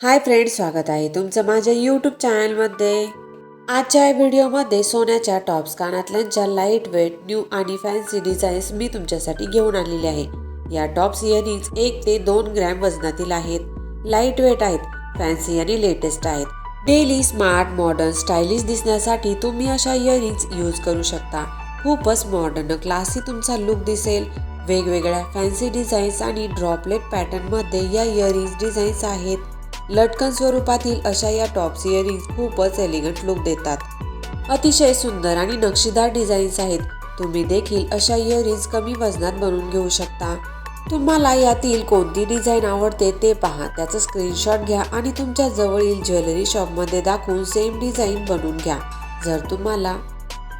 Hi friend स्वागत आहे तुमचं माझ्या यूट्यूब चॅनलमध्ये. आजच्या या व्हिडिओमध्ये सोन्याच्या टॉप्स कानातल्यांच्या लाइट वेट न्यू आणि फॅन्सी डिझाईन्स मी तुमच्यासाठी घेऊन आलेले आहे. या टॉप्स इयरिंग्स एक ते दोन ग्रॅम वजनातील आहेत. लाइट वेट आहेत फॅन्सी आणि लेटेस्ट आहेत. डेली स्मार्ट मॉडर्न स्टायलिश दिसण्यासाठी तुम्ही अशा इयरिंग्स यूज करू शकता. खूपच मॉडर्न क्लासी तुमचा लुक दिसेल. वेगवेगळ्या फॅन्सी डिझाईन्स आणि ड्रॉपलेट पॅटर्नमध्ये या इयरिंग्स डिझाईन्स आहेत. लटकन स्वरूपातील अशा या टॉप्स इयरिंग खूपच एलिगंट लुक देतात. अतिशय सुंदर आणि नक्षीदार डिझाईन्स आहेत. तुम्ही देखील अशा इयरिंग्स कमी वजनात बनवून घेऊ शकता. तुम्हाला यातील कोणती डिझाईन आवडते ते पहा. त्याचं स्क्रीनशॉट घ्या आणि तुमच्या जवळील ज्वेलरी शॉपमध्ये दाखवून सेम डिझाईन बनवून घ्या. जर तुम्हाला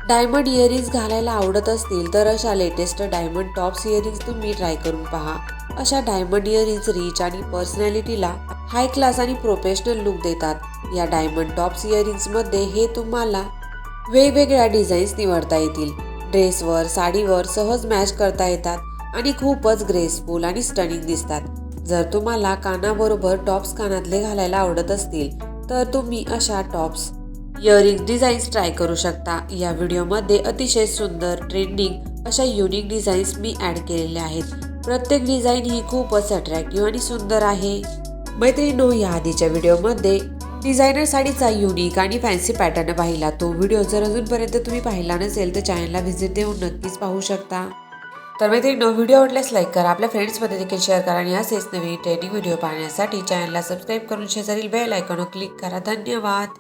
डायमंड इयरिंग्स घालायला आवडत असतील तर अशा लेटेस्ट डायमंड टॉप्स इयरिंग्स तुम्ही ट्राय करून पहा. अशा डायमंड इयरिंग्स रिच आणि पर्सनॅलिटीला हाय क्लास आणि प्रोफेशनल लुक देतात. या डायमंड टॉप्स इयरिंग्समध्ये हे तुम्हाला वेगवेगळ्या डिझाईन्स निवडता येतील. ड्रेसवर साडीवर सहज मॅच करता येतात आणि खूपच ग्रेसफुल आणि स्टनिंग दिसतात. जर तुम्हाला कानाबरोबर टॉप्स कानातले घालायला आवडत असतील तर तुम्ही अशा टॉप्स इयरिंग डिझाईन्स ट्राय करू शकता. या व्हिडिओमध्ये अतिशय सुंदर ट्रेंडिंग अशा युनिक डिझाईन्स मी ॲड केलेल्या आहेत. प्रत्येक डिझाईन ही खूपच अट्रॅक्टिव्ह आणि सुंदर आहे. मैत्रिणो या आधीच्या व्हिडिओमध्ये डिझायनर साडीचा युनिक आणि फॅन्सी पॅटर्न पाहिला. तो व्हिडिओ जर अजूनपर्यंत तुम्ही पाहिला नसेल तर चॅनलला व्हिजिट देऊन नक्कीच पाहू शकता. तर मैत्रिणीनो व्हिडिओ आवडल्यास लाईक करा. आपल्या फ्रेंड्समध्ये देखील शेअर करा आणि असेच नवीन ट्रेनिंग व्हिडिओ पाहण्यासाठी चॅनलला सबस्क्राईब करून शेजारील बेल आयकॉनवर क्लिक करा. धन्यवाद!